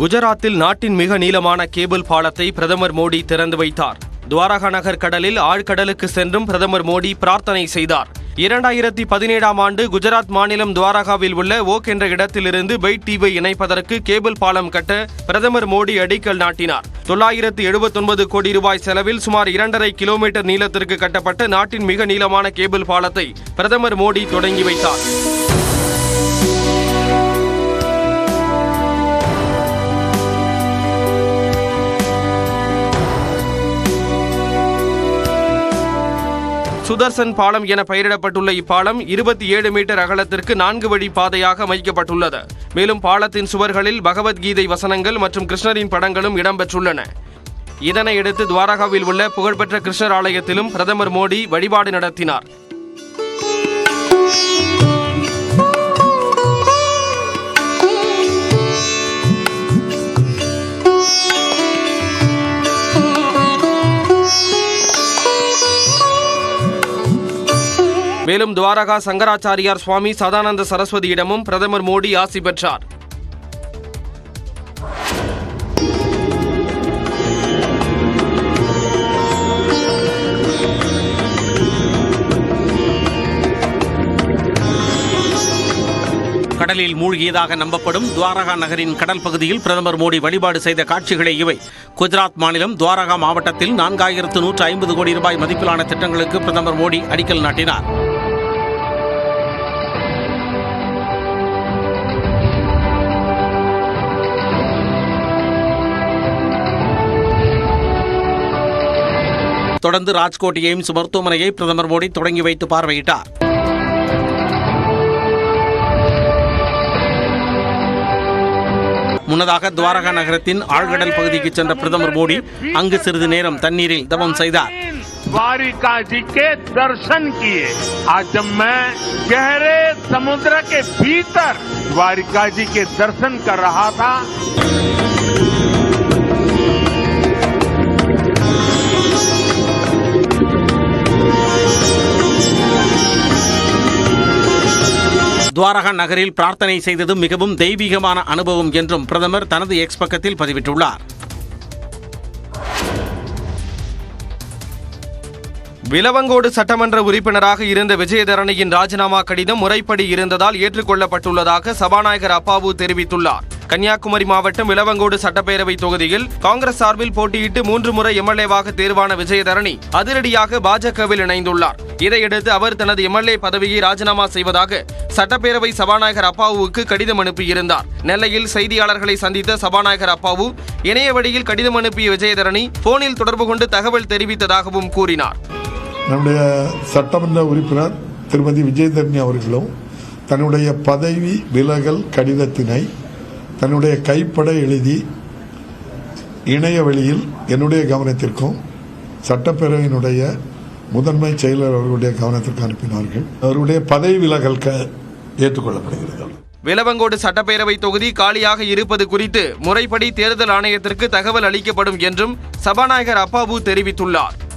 குஜராத்தில் நாட்டின் மிக நீளமான கேபிள் பாலத்தை பிரதமர் மோடி திறந்து வைத்தார். துவாரகா நகர் கடலில் ஆழ்கடலுக்கு சென்றும் பிரதமர் மோடி பிரார்த்தனை செய்தார். இரண்டாயிரத்தி பதினேழாம் ஆண்டு குஜராத் மாநிலம் துவாரகாவில் உள்ள ஓக் என்ற இடத்திலிருந்து பைட் தீவை இணைப்பதற்கு கேபிள் பாலம் கட்ட பிரதமர் மோடி அடிக்கல் நாட்டினார். தொள்ளாயிரத்து எழுபத்தொன்பது கோடி ரூபாய் செலவில் சுமார் இரண்டரை கிலோமீட்டர் நீளத்திற்கு கட்டப்பட்ட நாட்டின் மிக நீளமான கேபிள் பாலத்தை பிரதமர் மோடி தொடங்கி வைத்தார். சுதர்சன் பாலம் என பெயரிடப்பட்டுள்ள இப்பாலம் இருபத்தி ஏழு மீட்டர் அகலத்திற்கு நான்கு வழி பாதையாக அமைக்கப்பட்டுள்ளது. மேலும் பாலத்தின் சுவர்களில் பகவத்கீதை வசனங்கள் மற்றும் கிருஷ்ணரின் படங்களும் இடம்பெற்றுள்ளன. இதனையடுத்து துவாரகாவில் உள்ள புகழ்பெற்ற கிருஷ்ணர் ஆலயத்திலும் பிரதமர் மோடி வழிபாடு நடத்தினார். மேலும் துவாரகா சங்கராச்சாரியார் சுவாமி சதானந்த சரஸ்வதியிடமும் பிரதமர் மோடி ஆசி பெற்றார். கடலில் மூழ்கியதாக நம்பப்படும் துவாரகா நகரின் கடல் பகுதியில் பிரதமர் மோடி வழிபாடு செய்த காட்சிகளே இவை. குஜராத் மாநிலம் துவாரகா மாவட்டத்தில் நான்காயிரத்து நூற்று ஐம்பது கோடி ரூபாய் மதிப்பிலான திட்டங்களுக்கு பிரதமர் மோடி அடிக்கல் நாட்டினார். தொடர்ந்து ராஜ்கோட் எய்ம்ஸ் மருத்துவமனையை பிரதமர் மோடி தொடங்கி வைத்து பார்வையிட்டார் முன்னதாக துவாரகா நகரத்தின் ஆழ்கடல் பகுதிக்கு சென்ற பிரதமர் மோடி அங்கு சிறிது நேரம் தண்ணீரில் தவம் செய்தார் द्वारिका जी के दर्शन किए आज जब मैं गहरे समुद्र के भीतर द्वारिका जी के दर्शन कर रहा था துவாரகா நகரில் பிரார்த்தனை செய்தது மிகவும் தெய்வீகமான அனுபவம் என்றும் பிரதமர் தனது எக்ஸ் பக்கத்தில் பதிவிட்டுள்ளார். விலவங்கோடு சட்டமன்ற உறுப்பினராக இருந்த விஜயதரணியின் ராஜினாமா கடிதம் முறைப்படி இருந்ததால் ஏற்றுக்கொள்ளப்பட்டுள்ளதாக சபாநாயகர் அப்பாவு தெரிவித்துள்ளார். கன்னியாகுமரி மாவட்டம் விலவங்கோடு சட்டப்பேரவை தொகுதியில் காங்கிரஸ் சார்பில் போட்டியிட்டு மூன்று முறை எம்எல்ஏவாக தேர்வான விஜயதரணி அதிரடியாக பாஜகவில் இணைந்துள்ளார். இதையடுத்து அவர் தனது எம்எல்ஏ பதவியை ராஜினாமா செய்வதாக சட்டப்பேரவை சபாநாயகர் அப்பாவுக்கு கடிதம் அனுப்பியிருந்தார். நெல்லையில் செய்தியாளர்களை சந்தித்த சபாநாயகர் அப்பாவு இணைய வழியில் கடிதம் அனுப்பிய விஜயதரணி போனில் தொடர்பு கொண்டு தகவல் தெரிவித்ததாகவும் கூறினார். நம்முடைய சட்டமன்ற உறுப்பினர் திருமதி விஜயதரணி அவர்களும் தன்னுடைய பதவி விலகல் கடிதத்தினை தன்னுடைய கைப்பட எழுதி இணைய வழியில் என்னுடைய கவனத்திற்கும் சட்டப்பேரவையினுடைய முதன்மை செயலர் அவர்களுடைய கவனத்திற்கு அனுப்பினார்கள். அவருடைய பதவி விலகல் க- ஏற்றுக்கொள்ளப்படுகிறது. விலவங்கோடு சட்டப்பேரவை தொகுதி காலியாக இருப்பது குறித்து முறைப்படி தேர்தல் ஆணையத்திற்கு தகவல் அளிக்கப்படும் என்றும் சபாநாயகர் அப்பாவு தெரிவித்துள்ளார்.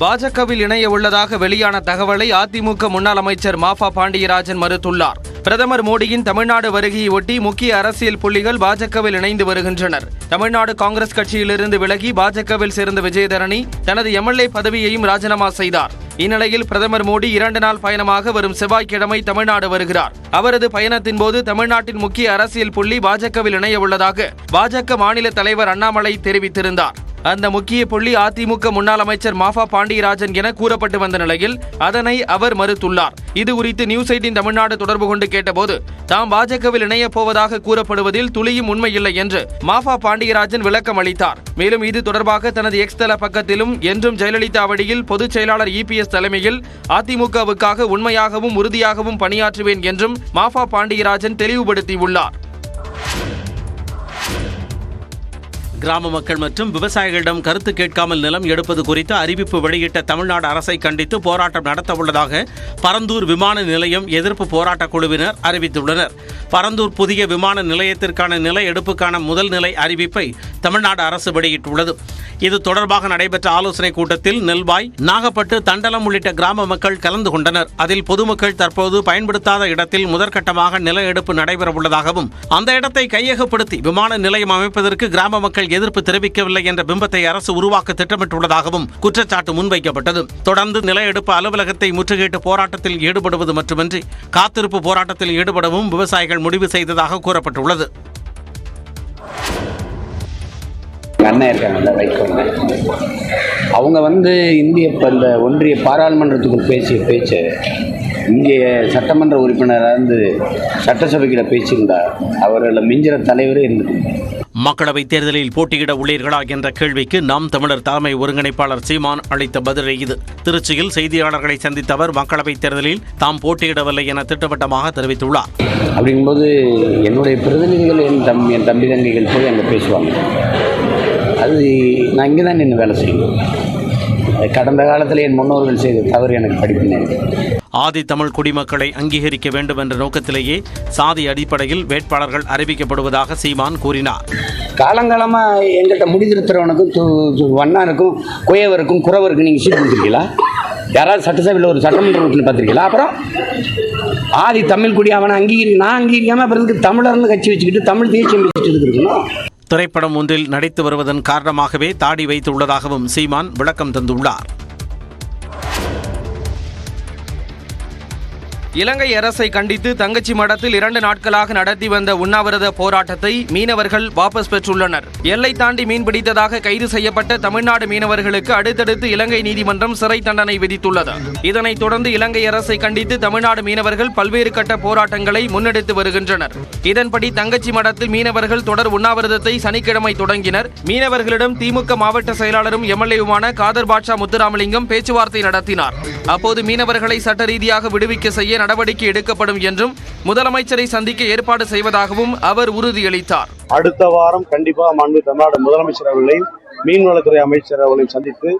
பாஜகவில் இணைய உள்ளதாக வெளியான தகவலை அதிமுக முன்னாள் அமைச்சர் மாஃபா பாண்டியராஜன் மறுத்துள்ளார். பிரதமர் மோடியின் தமிழ்நாடு வருகையை ஒட்டி முக்கிய அரசியல் புள்ளிகள் பாஜகவில் இணைந்து வருகின்றனர். தமிழ்நாடு காங்கிரஸ் கட்சியிலிருந்து விலகி பாஜகவில் சேர்ந்த விஜயதரணி தனது எம்எல்ஏ பதவியையும் ராஜினாமா செய்தார். இந்நிலையில் பிரதமர் மோடி இரண்டு நாள் பயணமாக வரும் செவ்வாய்க்கிழமை தமிழ்நாடு வருகிறார். அவரது பயணத்தின் போது தமிழ்நாட்டின் முக்கிய அரசியல் புள்ளி பாஜகவில் இணைய உள்ளதாக பாஜக மாநில தலைவர் அண்ணாமலை தெரிவித்திருந்தார். அந்த முக்கிய புள்ளி அதிமுக முன்னாள் அமைச்சர் மாஃபா பாண்டியராஜன் என கூறப்பட்டு வந்த நிலையில் அதனை அவர் மறுத்துள்ளார். இது குறித்து நியூஸ் எயிட்டின் தமிழ்நாடு தொடர்பு கொண்டு கேட்டபோது தாம் பாஜகவில் இணையப் போவதாக கூறப்படுவதில் துளியும் உண்மையில்லை என்று மாஃபா பாண்டியராஜன் விளக்கம் அளித்தார். மேலும் இது தொடர்பாக தனது எக்ஸ் தள பக்கத்திலும் என்றும் ஜெயலலிதா வழியில் பொதுச் செயலாளர் இபிஎஸ் தலைமையில் அதிமுகவுக்காக உண்மையாகவும் உறுதியாகவும் பணியாற்றுவேன் என்றும் மாஃபா பாண்டியராஜன் தெளிவுபடுத்தியுள்ளார். கிராம மக்கள் மற்றும் விவசாயிகளிடம் கருத்து கேட்காமல் நிலம் எடுப்பது குறித்து அறிவிப்பு வெளியிட்ட தமிழ்நாடு அரசை கண்டித்து போராட்டம் நடத்த உள்ளதாக பரந்தூர் விமான நிலையம் எதிர்ப்பு போராட்டக் குழுவினர் அறிவித்துள்ளனர். பரந்தூர் புதிய விமான நிலையத்திற்கான நில எடுப்புக்கான முதல் நிலை அறிவிப்பை தமிழ்நாடு அரசு வெளியிட்டுள்ளது. இது தொடர்பாக நடைபெற்ற ஆலோசனைக் கூட்டத்தில் நெல்வாய் நாகப்பட்டு தண்டலம் உள்ளிட்ட கிராம மக்கள் கலந்து கொண்டனர். அதில் பொதுமக்கள் தற்போது பயன்படுத்தாத இடத்தில் முதற்கட்டமாக நில எடுப்பு நடைபெறவுள்ளதாகவும் அந்த இடத்தை கையகப்படுத்தி விமான நிலையம் அமைப்பதற்கு கிராம மக்கள் எதிர்ப்பு தெரிவிக்கவில்லை என்ற பிம்பத்தை அரசு உருவாக்க திட்டமிட்டுள்ளதாகவும் குற்றச்சாட்டு முன்வைக்கப்பட்டது. தொடர்ந்து நில எடுப்பு அலுவலகத்தை முற்றுகையிட்டு போராட்டத்தில் ஈடுபடுவது மட்டுமின்றி காத்திருப்பு போராட்டத்தில் ஈடுபடவும் விவசாயிகள் முடிவு செய்ததாக கூறப்பட்டுள்ளது. அண்ணன் இருக்காங்கல்ல அவங்க வந்து இந்திய இப்போ இந்த ஒன்றிய பாராளுமன்றத்துக்குள் பேசிய பேச்சு இந்திய சட்டமன்ற உறுப்பினராக இருந்து சட்டசபைக்கிட்ட பேசியிருந்தா அவர்களை மிஞ்சிற தலைவரே இருந்தது மக்களவைத் தேர்தலில் போட்டியிட உள்ளீர்களா என்ற கேள்விக்கு நாம் தமிழர் தலைமை ஒருங்கிணைப்பாளர் சீமான் அளித்த பதிலே இது. திருச்சியில் செய்தியாளர்களை சந்தித்த அவர் மக்களவைத் தேர்தலில் தாம் போட்டியிடவில்லை என திட்டவட்டமாக தெரிவித்துள்ளார். அப்படிங்கும்போது என்னுடைய பிரதிநிதிகள் என் தம் என் தம்பி தங்கைகள் போய் அங்கே பேசுவாங்க. அது நான் இங்கே தான் நின்று வேலை செய்யணும் கடந்த காலத்தில் என் முன்னோர்கள் செய்த தவறு எனக்கு படிப்பினேன் ஆதி தமிழ் குடிமக்களை அங்கீகரிக்க வேண்டும் என்ற நோக்கத்திலேயே சாதி அடிப்படையில் வேட்பாளர்கள் அறிவிக்கப்படுவதாக சீமான் கூறினார். காலங்காலமாக எங்கிட்ட முடிதிருத்துறவனுக்கும் வண்ணானுக்கும் குயவருக்கும் குறவருக்கும் நீங்கள் சீட் கொடுத்துருக்கீங்களா? யாராவது சட்டசபையில் ஒரு சட்டமன்ற உறுப்பினர் பார்த்துருக்கீங்களா? அப்புறம் ஆதி தமிழ் குடி அவனை அங்கீகரி நான் அங்கீகரிக்காமல் அப்புறம் தமிழர்னு கட்சி வச்சுக்கிட்டு தமிழ் தேசியம் வச்சுட்டு இருக்கணும் திரைப்படம் ஒன்றில் நடித்து வருவதன் காரணமாகவே தாடி வைத்துள்ளதாகவும் சீமான் விளக்கம் தந்துள்ளார். இலங்கை அரசை கண்டித்து தங்கச்சி மடத்தில் இரண்டு நாட்களாக நடத்தி வந்த உண்ணாவிரத போராட்டத்தை மீனவர்கள் வாபஸ் பெற்றுள்ளனர். எல்லை தாண்டி மீன்பிடித்ததாக கைது செய்யப்பட்ட தமிழ்நாடு மீனவர்களுக்கு அடுத்தடுத்து இலங்கை நீதிமன்றம் சிறை தண்டனை விதித்துள்ளது. இதனைத் தொடர்ந்து இலங்கை அரசை கண்டித்து தமிழ்நாடு மீனவர்கள் பல்வேறு கட்ட போராட்டங்களை முன்னெடுத்து வருகின்றனர். இதன்படி தங்கச்சி மடத்தில் மீனவர்கள் தொடர் உண்ணாவிரதத்தை சனிக்கிழமை தொடங்கினர். மீனவர்களிடம் திமுக மாவட்ட செயலாளரும் எம்எல்ஏவுமான காதர் பாட்ஷா முத்துராமலிங்கம் பேச்சுவார்த்தை நடத்தினார். அப்போது மீனவர்களை சட்ட ரீதியாக விடுவிக்க செய்ய நடவடிக்கை எடுக்கப்படும் என்றும் முதலமைச்சரை சந்திக்க ஏற்பாடு செய்வதாகவும் அவர் உறுதியளித்தார். அடுத்த வாரம் கண்டிப்பாக மாண்பு தமிழ்நாடு முதலமைச்சர் அவர்களையும் மீன்வளத்துறை அமைச்சர் அவர்களையும் சந்தித்து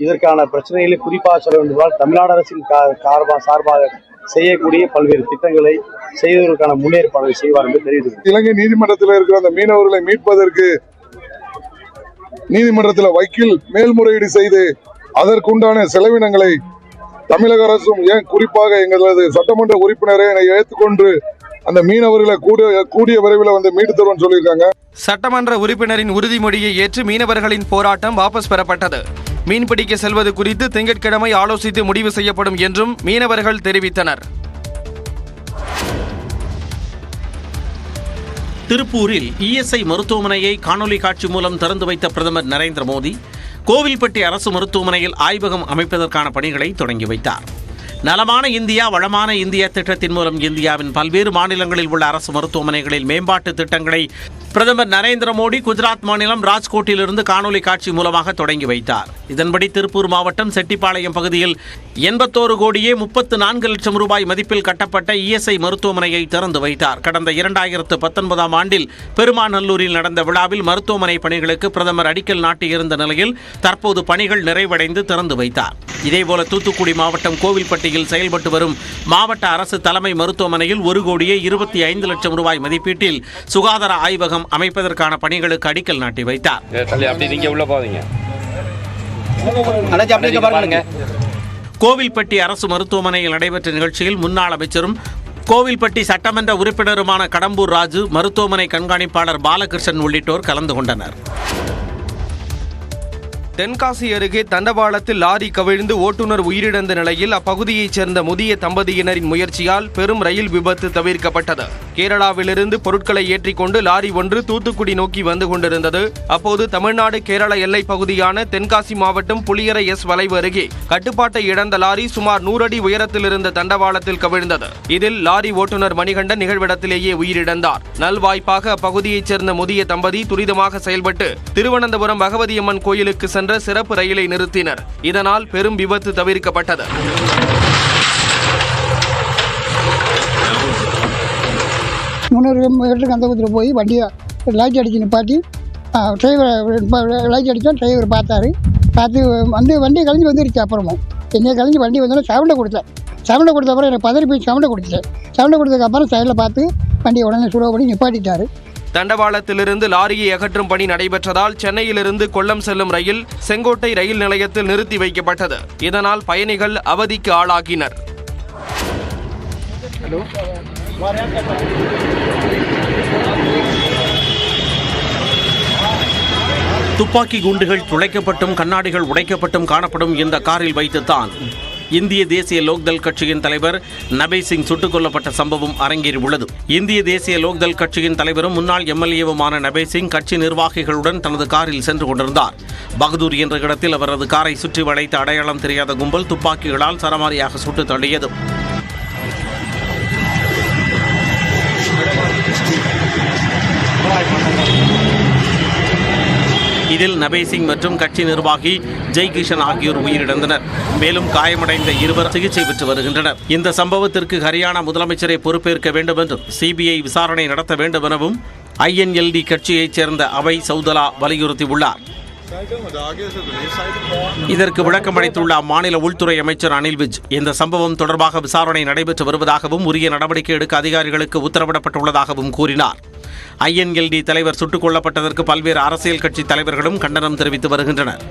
இதற்கான பிரச்சனைகளை குறிப்பாக சொல்ல வேண்டுமானால் தமிழ்நாடு அரசின் கார்பா சார்பாக செய்யக்கூடிய பல்வேறு திட்டங்களை செய்வதற்கான முன்னேற்பாடுகளை செய்வார் என்று தெரிவித்துள்ளேன் இலங்கை நீதிமன்றத்தில் இருக்கிற அந்த மீனவர்களை மீட்பதற்கு நீதிமன்றத்தில் வக்கீல் மேல்முறையீடு செய்து அதற்குண்டான செலவினங்களை தமிழக அரசும் ஏன் குறிப்பாக எங்களது சட்டமன்ற உறுப்பினரை என்னை ஏற்றுக்கொண்டு அந்த மீனவர்களை கூடிய கூடிய விரைவில் வந்து மீட்டு தருவோம்னு சொல்லியிருக்காங்க. சட்டமன்ற உறுப்பினரின் உறுதிமொழியை ஏற்று மீனவர்களின் போராட்டம் வாபஸ் பெறப்பட்டது. மீன்பிடிக்க செல்வது குறித்து திங்கட்கிழமை ஆலோசித்து முடிவு செய்யப்படும் என்றும் மீனவர்கள் தெரிவித்தனர். திருப்பூரில் இஎஸ்ஐ மருத்துவமனையை காணொலி காட்சி மூலம் திறந்து வைத்த பிரதமர் நரேந்திர மோடி கோவில்பட்டி அரசு மருத்துவமனையில் ஆய்வகம் அமைப்பதற்கான பணிகளை தொடங்கி வைத்தார். நலமான இந்தியா வளமான இந்தியா திட்டத்தின் மூலம் இந்தியாவின் பல்வேறு மாநிலங்களில் உள்ள அரசு மருத்துவமனைகளில் மேம்பாட்டு திட்டங்களை பிரதமர் நரேந்திர மோடி குஜராத் மாநிலம் ராஜ்கோட்டிலிருந்து காணொலி காட்சி மூலமாக தொடங்கி வைத்தார். இதன்படி திருப்பூர் மாவட்டம் செட்டிப்பாளையம் பகுதியில் எண்பத்தோரு கோடியே முப்பத்து நான்கு லட்சம் ரூபாய் மதிப்பில் கட்டப்பட்ட இஎஸ்ஐ மருத்துவமனையை திறந்து வைத்தார். கடந்த இரண்டாயிரத்து பத்தொன்பதாம் ஆண்டில் பெருமாநல்லூரில் நடந்த விழாவில் மருத்துவமனை பணிகளுக்கு பிரதமர் அடிக்கல் நாட்டியிருந்த நிலையில் தற்போது பணிகள் நிறைவடைந்து திறந்து வைத்தார். இதேபோல தூத்துக்குடி மாவட்டம் கோவில்பட்டியில் செயல்பட்டு வரும் மாவட்ட அரசு தலைமை மருத்துவமனையில் ஒரு கோடியே இருபத்தி ஐந்து லட்சம் ரூபாய் மதிப்பீட்டில் சுகாதார ஆய்வகம் அமைப்பதற்கான பணிகளுக்கு அடிக்கல் நாட்டி வைத்தார். கோவில்பட்டி அரசு மருத்துவமனையில் நடைபெற்ற நிகழ்ச்சியில் முன்னாள் அமைச்சரும் கோவில்பட்டி சட்டமன்ற உறுப்பினருமான கடம்பூர் ராஜு மருத்துவமனை கண்காணிப்பாளர் பாலகிருஷ்ணன் உள்ளிட்டோர் கலந்து கொண்டனர். தென்காசி அருகே தண்டவாளத்தில் லாரி கவிழ்ந்து ஓட்டுநர் உயிரிழந்த நிலையில் அப்பகுதியைச் சேர்ந்த முதிய தம்பதியினரின் முயற்சியால் பெரும் ரயில் விபத்து தவிர்க்கப்பட்டது. கேரளாவிலிருந்து பொருட்களை ஏற்றிக்கொண்டு லாரி ஒன்று தூத்துக்குடி நோக்கி வந்து கொண்டிருந்தது. அப்போது தமிழ்நாடு கேரள எல்லைப் பகுதியான தென்காசி மாவட்டம் புளியரை எஸ் வளைவு அருகே கட்டுப்பாட்டை இழந்த லாரி சுமார் நூறு அடி உயரத்தில் இருந்த தண்டவாளத்தில் கவிழ்ந்தது. இதில் லாரி ஓட்டுநர் மணிகண்டன் நிகழ்விடத்திலேயே உயிரிழந்தார். நல்வாய்ப்பாக அப்பகுதியைச் சேர்ந்த முதிய தம்பதி துரிதமாக செயல்பட்டு திருவனந்தபுரம் பகவதியம்மன் கோயிலுக்கு சென்ற சிறப்பு ரயிலை நிறுத்தினர். இதனால் பெரும் விபத்து தவிர்க்கப்பட்டது. முந்நூறு மீட்டருக்கு அந்த பக்கத்தில் போய் வண்டியை லைட் அடிச்சு நிப்பாட்டி டிரைவர் லைட் அடித்தோம் டிரைவர் பார்த்தாரு. பார்த்து வந்து வண்டி கழிஞ்சு வந்துருச்சு அப்புறமும். என்னைய கழிஞ்சு வண்டி வந்தோடனே சவுண்டை கொடுத்தேன் சவுண்டை கொடுத்த அப்புறம் எனக்கு பதறி போய் சவுண்டை கொடுத்துட்டேன் சவுண்டை கொடுத்ததுக்கப்புறம் சைடில் பார்த்து வண்டியை உடனே சுலோ பண்ணி நிப்பாட்டிட்டாரு. தண்டவாளத்திலிருந்து லாரியை அகற்றும் பணி நடைபெற்றதால் சென்னையிலிருந்து கொல்லம் செல்லும் ரயில் செங்கோட்டை ரயில் நிலையத்தில் நிறுத்தி வைக்கப்பட்டது. இதனால் பயணிகள் அவதிக்கு ஆளாகினர். துப்பாக்கி குண்டுகள் துளைக்கப்பட்டும் கண்ணாடிகள் உடைக்கப்பட்டும் காணப்படும் இந்த காரில் வைத்துத்தான் இந்திய தேசிய லோக்தல் கட்சியின் தலைவர் நபை சிங் சுட்டுக் கொல்லப்பட்ட சம்பவம் அரங்கேறியுள்ளது. இந்திய தேசிய லோக்தல் கட்சியின் தலைவரும் முன்னாள் எம்எல்ஏவுமான நபை சிங் கட்சி நிர்வாகிகளுடன் தனது காரில் சென்று கொண்டிருந்தார். பகதூர் என்ற இடத்தில் அவரது காரை சுற்றி வளைத்த அடையாளம் தெரியாத கும்பல் துப்பாக்கிகளால் சரமாரியாக சுட்டு தள்ளியது. இதில் நபே சிங் மற்றும் கட்சி நிர்வாகி ஜெய் கிஷன் ஆகியோர் உயிரிழந்தனர். மேலும் காயமடைந்த இருவர் சிகிச்சை பெற்று வருகின்றனர். இந்த சம்பவத்திற்கு ஹரியானா முதலமைச்சரை பொறுப்பேற்க வேண்டும் என்றும் சிபிஐ விசாரணை நடத்த வேண்டும் எனவும் ஐஎன்எல்டி கட்சியைச் சேர்ந்த அவை சௌதலா வலியுறுத்தியுள்ளார். இதற்கு விளக்கம் அளித்துள்ள அம்மாநில உள்துறை அமைச்சர் அனில் விஜ் இந்த சம்பவம் தொடர்பாக விசாரணை நடைபெற்று வருவதாகவும் உரிய நடவடிக்கை எடுக்க அதிகாரிகளுக்கு உத்தரவிடப்பட்டுள்ளதாகவும் கூறினார். ஐஎன்எல்டி தலைவர் சுட்டுக் கொல்லப்பட்டதற்கு பல்வேறு அரசியல் கட்சி தலைவர்களும் கண்டனம் தெரிவித்து வருகின்றனர்.